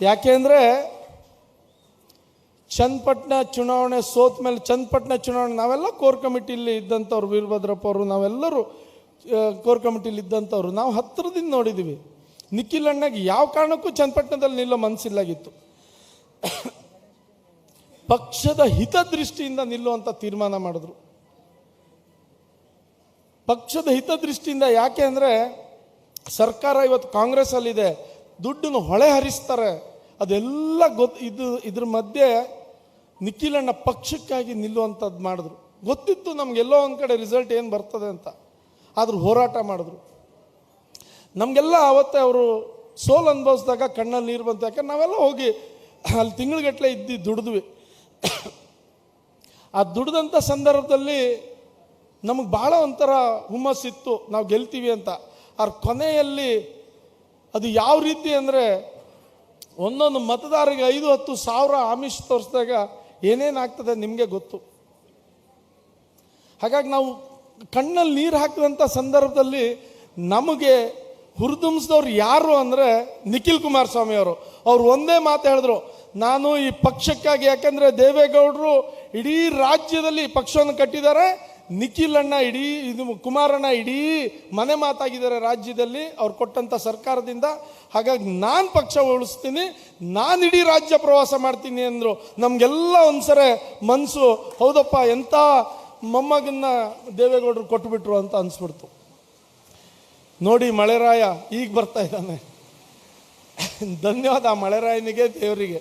ಯಾಕೆಂದರೆ ಚನ್ನಪಟ್ಟಣ ಚುನಾವಣೆ ಸೋತ ಮೇಲೆ ಚನ್ನಪಟ್ಟಣ ಚುನಾವಣೆ ನಾವೆಲ್ಲ ಕೋರ್ ಕಮಿಟಿಲಿ ಇದ್ದಂಥವ್ರು, ವೀರಭದ್ರಪ್ಪ ಅವರು, ನಾವೆಲ್ಲರೂ ಕೋರ್ ಕಮಿಟಿಲಿ ಇದ್ದಂಥವ್ರು. ನಾವು ಹತ್ತಿರದಿಂದ ನೋಡಿದ್ದೀವಿ ನಿಖಿಲ್ ಅಣ್ಣಗೆ ಯಾವ ಕಾರಣಕ್ಕೂ ಚನ್ನಪಟ್ಟಣದಲ್ಲಿ ನಿಲ್ಲೋ ಮನಸ್ಸಿಲ್ಲಾಗಿತ್ತು. ಪಕ್ಷದ ಹಿತದೃಷ್ಟಿಯಿಂದ ನಿಲ್ಲುವಂಥ ತೀರ್ಮಾನ ಮಾಡಿದ್ರು. ಪಕ್ಷದ ಹಿತದೃಷ್ಟಿಯಿಂದ ಯಾಕೆ ಅಂದರೆ ಸರ್ಕಾರ ಇವತ್ತು ಕಾಂಗ್ರೆಸ್ಸಲ್ಲಿದೆ. ದುಡ್ಡನ್ನು ಹೊಳೆ ಹರಿಸ್ತಾರೆ. ಅದೆಲ್ಲ ಗೊತ್ತು ಇದು, ಇದ್ರ ಮಧ್ಯೆ ನಿಖಿಲಣ್ಣ ಪಕ್ಷಕ್ಕಾಗಿ ನಿಲ್ಲುವಂಥದ್ದು ಮಾಡಿದ್ರು. ಗೊತ್ತಿತ್ತು ನಮಗೆಲ್ಲೋ ಒಂದು ಕಡೆ ರಿಸಲ್ಟ್ ಏನು ಬರ್ತದೆ ಅಂತ. ಆದರೂ ಹೋರಾಟ ಮಾಡಿದ್ರು. ನಮಗೆಲ್ಲ ಆವತ್ತೇ ಅವರು ಸೋಲು ಅನುಭವಿಸಿದಾಗ ಕಣ್ಣಲ್ಲಿ ನೀರು ಬಂತು. ಯಾಕಂದ್ರೆ ನಾವೆಲ್ಲ ಹೋಗಿ ಅಲ್ಲಿ ತಿಂಗಳುಗಟ್ಟಲೆ ಇದ್ದು ದುಡಿದ್ವಿ. ಆ ದುಡ್ದಂಥ ಸಂದರ್ಭದಲ್ಲಿ ನಮಗೆ ಭಾಳ ಒಂಥರ ಹುಮ್ಮಸ್ಸಿತ್ತು. ನಾವು ಗೆಲ್ತೀವಿ ಅಂತ. ಅವ್ರ ಕೊನೆಯಲ್ಲಿ ಅದು ಯಾವ ರೀತಿ ಅಂದರೆ ಒಂದೊಂದು ಮತದಾರರಿಗೆ ಐದು, ಹತ್ತು ಸಾವಿರ ಆಮಿಷ ತೋರಿಸಿದಾಗ ಏನೇನಾಗ್ತದೆ ನಿಮಗೆ ಗೊತ್ತು. ಹಾಗಾಗಿ ನಾವು ಕಣ್ಣಲ್ಲಿ ನೀರು ಹಾಕಿದಂಥ ಸಂದರ್ಭದಲ್ಲಿ ನಮಗೆ ಹುರಿದುಂಬಿಸಿದವ್ರು ಯಾರು ಅಂದರೆ ನಿಖಿಲ್ ಕುಮಾರಸ್ವಾಮಿ ಅವರು. ಅವ್ರು ಒಂದೇ ಮಾತು ಹೇಳಿದ್ರು, ನಾನು ಈ ಪಕ್ಷಕ್ಕಾಗಿ ಯಾಕಂದರೆ ದೇವೇಗೌಡರು ಇಡೀ ರಾಜ್ಯದಲ್ಲಿ ಪಕ್ಷವನ್ನು ಕಟ್ಟಿದ್ದಾರೆ ನಿಖಿಲ್ ಅಣ್ಣ ಇಡೀ, ಇದು ಕುಮಾರಣ್ಣ ಇಡೀ ಮನೆ ಮಾತಾಗಿದ್ದಾರೆ ರಾಜ್ಯದಲ್ಲಿ, ಅವ್ರು ಕೊಟ್ಟಂಥ ಸರ್ಕಾರದಿಂದ. ಹಾಗಾಗಿ ನಾನು ಪಕ್ಷ ಉಳಿಸ್ತೀನಿ, ನಾನು ಇಡೀ ರಾಜ್ಯ ಪ್ರವಾಸ ಮಾಡ್ತೀನಿ ಅಂದರು. ನಮಗೆಲ್ಲ ಒಂದ್ಸರಿ ಮನಸ್ಸು ಹೌದಪ್ಪ ಎಂಥ ಮೊಮ್ಮಗನ್ನ ದೇವೇಗೌಡರು ಕೊಟ್ಬಿಟ್ರು ಅಂತ ಅನಿಸ್ಬಿಡ್ತು. ನೋಡಿ ಮಳೆರಾಯ, ಈಗ ಬರ್ತಾ ಇದ್ದಾನೆ. ಧನ್ಯವಾದ ಮಳೆರಾಯನಿಗೆ, ದೇವರಿಗೆ.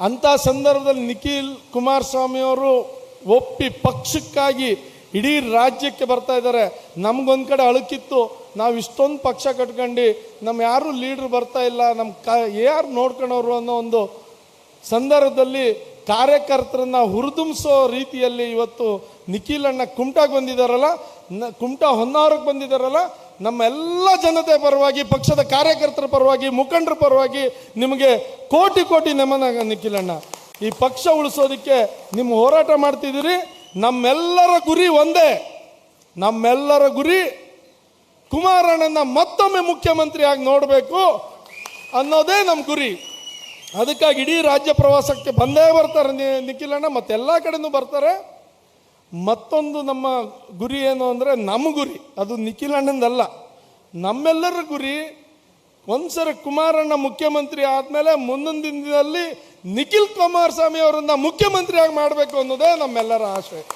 ಅಂಥ ಸಂದರ್ಭದಲ್ಲಿ ನಿಖಿಲ್ ಕುಮಾರಸ್ವಾಮಿ ಅವರು ಒಪ್ಪಿ ಪಕ್ಷಕ್ಕಾಗಿ ಇಡೀ ರಾಜ್ಯಕ್ಕೆ ಬರ್ತಾ ಇದ್ದಾರೆ. ನಮಗೊಂದು ಕಡೆ ಅಳುಕಿತ್ತು. ನಾವು ಇಷ್ಟೊಂದು ಪಕ್ಷ ಕಟ್ಕೊಂಡು ನಮ್ಮ ಯಾರು ಲೀಡ್ರ್ ಬರ್ತಾ ಇಲ್ಲ ನಮ್ಮ ಕ, ಯಾರು ನೋಡ್ಕೊಳೋರು ಅನ್ನೋ ಒಂದು ಸಂದರ್ಭದಲ್ಲಿ ಕಾರ್ಯಕರ್ತರನ್ನ ಹುರಿದುಂಬಿಸೋ ರೀತಿಯಲ್ಲಿ ಇವತ್ತು ನಿಖಿಲ್ ಅಣ್ಣ ಕುಮಟಾಗೆ ಬಂದಿದ್ದಾರಲ್ಲ ನ, ಕುಮಟಾ ಹೊನ್ನಾವರಕ್ಕೆ ಬಂದಿದ್ದಾರಲ್ಲ ನಮ್ಮೆಲ್ಲ ಜನತೆ ಪರವಾಗಿ, ಪಕ್ಷದ ಕಾರ್ಯಕರ್ತರ ಪರವಾಗಿ, ಮುಖಂಡರ ಪರವಾಗಿ ನಿಮಗೆ ಕೋಟಿ ಕೋಟಿ ನಮನ ನಿಖಿಲ್ ಅಣ್ಣ. ಈ ಪಕ್ಷ ಉಳಿಸೋದಕ್ಕೆ ನಿಮ್ಮ ಹೋರಾಟ ಮಾಡ್ತಿದ್ದೀರಿ, ನಮ್ಮೆಲ್ಲರ ಗುರಿ ಒಂದೇ. ನಮ್ಮೆಲ್ಲರ ಗುರಿ ಕುಮಾರಣ್ಣನ ಮತ್ತೊಮ್ಮೆ ಮುಖ್ಯಮಂತ್ರಿಯಾಗಿ ನೋಡಬೇಕು ಅನ್ನೋದೇ ನಮ್ಮ ಗುರಿ. ಅದಕ್ಕಾಗಿ ಇಡೀ ರಾಜ್ಯ ಪ್ರವಾಸಕ್ಕೆ ಬಂದೇ ಬರ್ತಾರೆ ನಿಖಿಲಣ್ಣ ಮತ್ತೆಲ್ಲ ಕಡೆನೂ ಬರ್ತಾರೆ. ಮತ್ತೊಂದು ನಮ್ಮ ಗುರಿ ಏನು ಅಂದರೆ ನಮ್ಮ ಗುರಿ. ಅದು ನಿಖಿಲಣ್ಣಂದಲ್ಲ ನಮ್ಮೆಲ್ಲರ ಗುರಿ ಒಂದ್ಸರಿ ಕುಮಾರಣ್ಣ ಮುಖ್ಯಮಂತ್ರಿ ಆದಮೇಲೆ ಮುಂದಿನ ದಿನದಲ್ಲಿ ನಿಖಿಲ್ ಕುಮಾರಸ್ವಾಮಿ ಅವರನ್ನ ಮುಖ್ಯಮಂತ್ರಿಯಾಗಿ ಮಾಡಬೇಕು ಅನ್ನೋದೇ ನಮ್ಮೆಲ್ಲರ ಆಶೆ.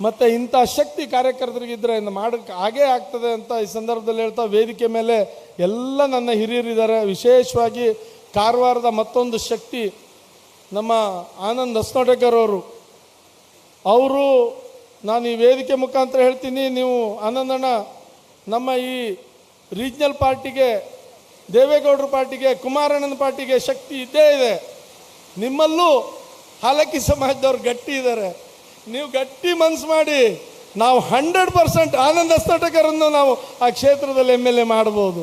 ಮತ್ತು ಇಂಥ ಶಕ್ತಿ ಕಾರ್ಯಕರ್ತರಿಗಿದ್ರೆ ಇನ್ನು ಮಾಡೋಕ್ಕೆ ಹಾಗೇ ಆಗ್ತದೆ ಅಂತ ಈ ಸಂದರ್ಭದಲ್ಲಿ ಹೇಳ್ತಾ ವೇದಿಕೆ ಮೇಲೆ ಎಲ್ಲ ನನ್ನ ಹಿರಿಯರಿದ್ದಾರೆ. ವಿಶೇಷವಾಗಿ ಕಾರವಾರದ ಮತ್ತೊಂದು ಶಕ್ತಿ ನಮ್ಮ ಆನಂದ್ ಹಸ್ನೋಟೇಕರ್ ಅವರು. ಅವರು, ನಾನು ಈ ವೇದಿಕೆ ಮುಖಾಂತರ ಹೇಳ್ತೀನಿ, ನೀವು ಆನಂದಣ್ಣ, ನಮ್ಮ ಈ ರೀಜ್ನಲ್ ಪಾರ್ಟಿಗೆ, ದೇವೇಗೌಡರ ಪಾರ್ಟಿಗೆ, ಕುಮಾರಣ್ಣನ ಪಾರ್ಟಿಗೆ ಶಕ್ತಿ ಇದ್ದೇ ಇದೆ. ನಿಮ್ಮಲ್ಲೂ ಹಾಲಕ್ಕಿ ಸಮಾಜದವ್ರು ಗಟ್ಟಿ ಇದ್ದಾರೆ ನೀವು ಗಟ್ಟಿ ಮನಸ್ಸು ಮಾಡಿ, ನಾವು ಹಂಡ್ರೆಡ್ ಪರ್ಸೆಂಟ್ ಆನಂದ ಸ್ಫೋಟಕರನ್ನು ನಾವು ಆ ಕ್ಷೇತ್ರದಲ್ಲಿ ಎಂ ಎಲ್ ಎ ಮಾಡ್ಬೋದು.